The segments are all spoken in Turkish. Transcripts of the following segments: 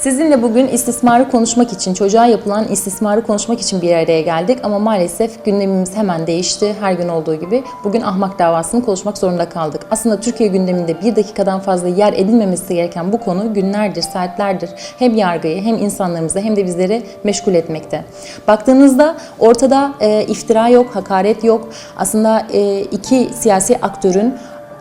Sizinle bugün istismarı konuşmak için, çocuğa yapılan istismarı konuşmak için bir araya geldik ama maalesef gündemimiz hemen değişti. Her gün olduğu gibi bugün ahmak davasını konuşmak zorunda kaldık. Aslında Türkiye gündeminde bir dakikadan fazla yer edilmemesi gereken bu konu günlerdir, saatlerdir hem yargıyı hem insanlarımızı hem de bizleri meşgul etmekte. Baktığınızda ortada e, iftira yok, hakaret yok. Aslında e, iki siyasi aktörün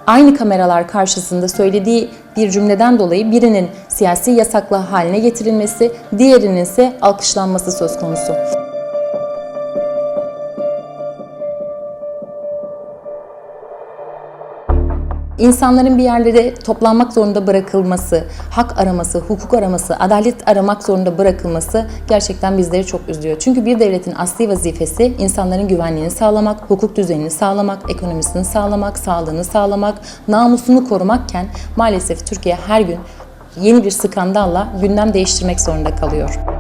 aynı kameralar karşısında söylediği bir cümleden dolayı birinin siyasi yasaklı haline getirilmesi, diğerinin ise alkışlanması söz konusu. İnsanların bir yerlere toplanmak zorunda bırakılması, hak araması, hukuk araması, adalet aramak zorunda bırakılması gerçekten bizleri çok üzüyor. Çünkü bir devletin asli vazifesi insanların güvenliğini sağlamak, hukuk düzenini sağlamak, ekonomisini sağlamak, sağlığını sağlamak, namusunu korumakken maalesef Türkiye her gün yeni bir skandalla gündem değiştirmek zorunda kalıyor.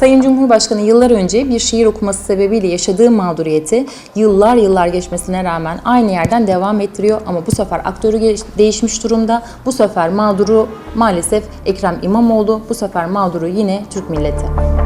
Sayın Cumhurbaşkanı yıllar önce bir şiir okuması sebebiyle yaşadığı mağduriyeti yıllar yıllar geçmesine rağmen aynı yerden devam ettiriyor ama bu sefer aktörü değişmiş durumda. Bu sefer mağduru maalesef Ekrem İmamoğlu, bu sefer mağduru yine Türk milleti.